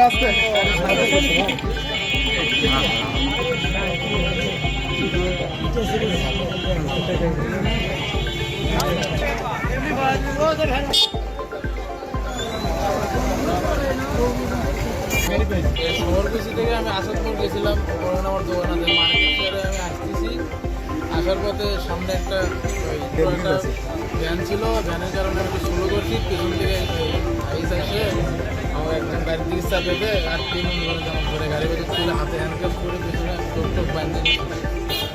আস্তে আস্তে শহরকুচি থেকে আমি আসাদপুর গেছিলাম ওখানে আমার দোকান আছে। মার্কেট আমি আসতেছি আসার পথে সামনে একটা ভ্যান ছিল ভ্যানের কারণে আমি স্লো করছি পেছন থেকে আইস আসে আমার একদম গাড়ির দিকে চাপে দেয় আর তিন ধরে যেমন ধরে গাড়ি বেঁধে তুলে হাতে হ্যান্ডকাপ করে পেছনে টোপ টোপ বাঁধে নিয়ে চলে গেছে।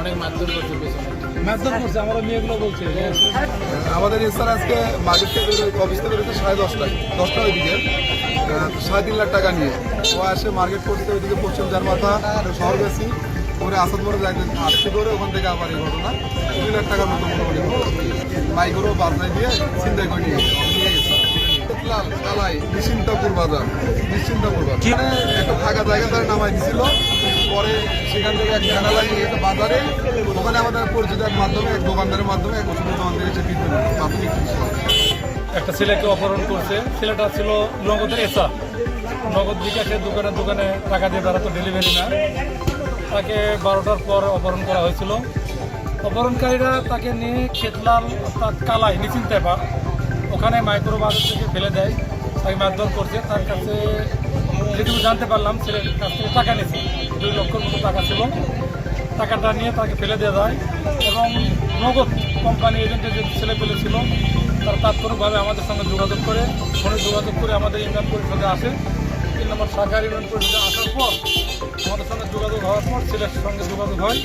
অনেক মারধর করছে পেছনে। মারধর করছে আমার মেয়েগুলো বলছে। যে আমাদের স্যার আজকে মার্কেট থেকে বেরোয় অফিস থেকে বেরোতে সাড়ে দশটায়। দশটার ওইদিকে। আহ, সাড়ে তিন লাখ টাকা নিয়ে। ও আসে মার্কেট করতে ওইদিকে পশ্চিম যার মাথা শহর গেছি পরে আসাদ মোড়ে যাইতে আসতে করে ওখান থেকে আবার এই ঘটনা। দুই লাখ টাকার মতো মোটামুটি। বাইকেরও বাজায় দিয়ে চিন্তা করে নিয়ে নিশ্চিন্তপুর বাজার নিশ্চিন্তপুর বাজার এখানে একটা ফাঁকা জায়গা তারা নামাই দিছিল পরে সেখান থেকে এক জায়গা লাগিয়ে বাজারে ওখানে আমাদের পরিচিত এক মাধ্যমে এক দোকানদারের মাধ্যমে এক ওষুধের দোকান থেকে সে ট্রিটমেন্ট প্রাথমিক একটা ছেলেকে অপহরণ করছে। ছেলেটা ছিল নগদের এসা। নগদ বিকাশে দোকানে দোকানে টাকা দিয়ে তারা তো ডেলিভারি না। তাকে বারোটার পর অপহরণ করা হয়েছিল। অপহরণকারীরা তাকে নিয়ে খেতলাল অর্থাৎ কালাই নিচিন তেপা ওখানে মাইক্রো বাজার থেকে ফেলে দেয়। তাকে মারধর করছে। তার কাছে যেটুকু জানতে পারলাম, ছেলের কাছ থেকে টাকা নিয়েছে। দুই লক্ষর মতো টাকা ছিল। টাকাটা নিয়ে তাকে ফেলে দেওয়া যায় এবং নগদ কোম্পানি এজেন্টের যে ছেলে ছিল, তারা তাৎক্ষণিকভাবে আমাদের সঙ্গে যোগাযোগ করে, ফোনে যোগাযোগ করে আমাদের ইউনিয়ন পরিষদে আসে। তিন নম্বর সরকার ইউনিয়ন পরিষদে আসার পর আমাদের সঙ্গে যোগাযোগ হওয়ার পর ছেলের সঙ্গে যোগাযোগ হয়।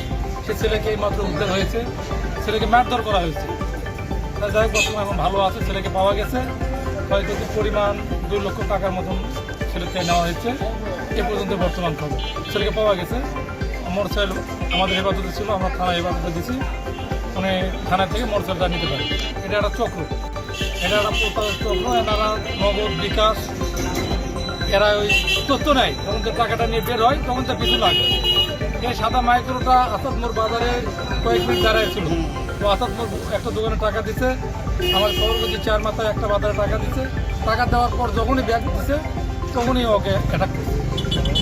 সে ছেলেকে এই মাত্র উদ্ধার হয়েছে। ছেলেকে মারধর করা হয়েছে। যাই হোক, বর্তমানে এখন ভালো আছে। ছেলেকে পাওয়া গেছে। যে পরিমাণ দুই লক্ষ টাকার মতন ছেলেকে নেওয়া হয়েছে। এ পর্যন্ত বর্তমান খবর। ছেলেকে পাওয়া গেছে। মোটরসাইকেল আমাদের হেফাজতে ছিল, আমরা থানা হেফাজতে দিছি মানে থানা থেকে মোটরসাইকেলটা নিতে পারি এটা একটা চক্র। এটা একটা প্রতারক চক্র। এনারা নগদ বিকাশ, এরা ওই তথ্য নেয়। তখন যে টাকাটা নিয়ে বের হয়, তখন তার পিছু লাগে। এই সাদা মাইক্রোটা আসাদ মোড় বাজারে কয়েক মিনিট দাঁড়ায় ছিল। তো আসাদ একটা দোকানে টাকা দিছে, আমার সর্বপ্রতি চার মাথায় একটা বাজারে টাকা দিছে। টাকা দেওয়ার পর যখনই ব্যাগ দিছে, তখনই ওকে অ্যাটাক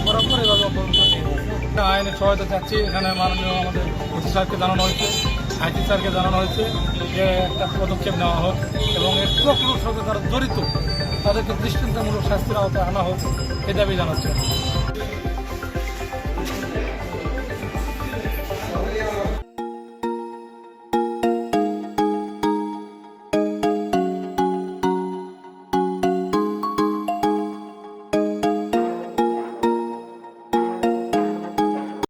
করার পর এভাবে। একটা আইনের সহায়তা চাচ্ছি, এখানে মাননীয় আমাদের ওসি সাহেবকে জানানো হয়েছে, আইটি স্যারকে জানানো হয়েছে যে একটা পদক্ষেপ নেওয়া হোক এবং এর চক্রর সাথে যারা জড়িত, তাদেরকে দৃষ্টান্তমূলক শাস্তির আওতায় আনা হোক, এ দাবি জানাচ্ছে।